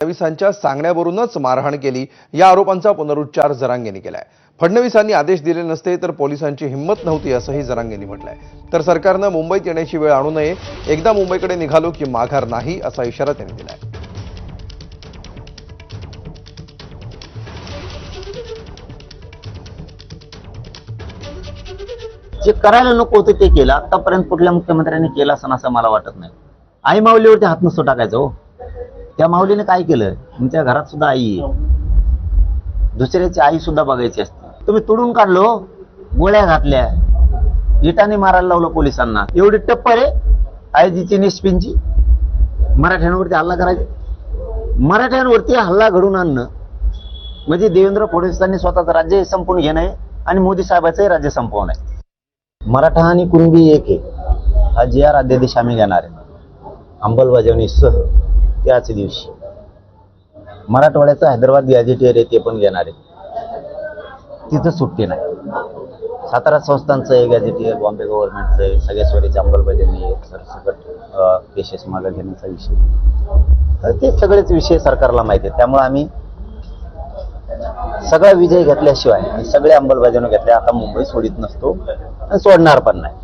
फडणवीसांच्या सांगण्यावरूनच मारहाण केली. या आरोपांचा पुनरुच्चार जरांगेंनी केलाय. फडणवीसांनी आदेश दिले नसते तर पोलिसांची हिंमत नव्हती असंही जरांगेंनी म्हटलंय. तर सरकारनं मुंबईत येण्याची वेळ आणू नये. एकदा मुंबईकडे निघालो की माघार नाही असा इशारा त्यांनी दिलाय. जे करायला नको होते ते केलं. आतापर्यंत कुठल्या मुख्यमंत्र्यांनी केलं असं असं मला वाटत नाही. आई माऊलीवरती हात नसतो टाकायचं हो. त्या माऊलीने काय केलं? तुमच्या घरात सुद्धा आई आहे. दुसऱ्याची आई सुद्धा बघायची असते. तुम्ही तुडून काढलो गोळ्या घातल्या इटाने मारायला लावलं पोलिसांना. एवढी टप्पर आहे आयजीची निष्पिंची मराठ्यांवरती हल्ला करायचा. मराठ्यांवरती हल्ला घडून आणणं. म्हणजे देवेंद्र फडणवीसांनी स्वतःचं राज्य संपवून घेणं आहे आणि मोदी साहेबांचंही राज्य संपवणं आहे. मराठा आणि कुणबी एक आहे. हा जी आर अध्यादेश आम्ही घेणार आहे. अंमलबजावणीसह त्याच दिवशी. मराठवाड्याचं हैदराबाद गॅजेटियर आहे ते पण घेणार आहे. तिथं सुट्टी नाही. सातारा संस्थांचं आहे गॅजेटियर बॉम्बे गव्हर्नमेंटचं आहे सगळ्या अंमलबजावणी आहे सरसकट केसेस मागे घेण्याचा विषय तर ते सगळेच विषय सरकारला माहिती आहे. त्यामुळे आम्ही सगळा विजय घेतल्याशिवाय आणि सगळे अंमलबजावणी घेतल्या आता मुंबई सोडित नसतो आणि सोडणार पण नाही.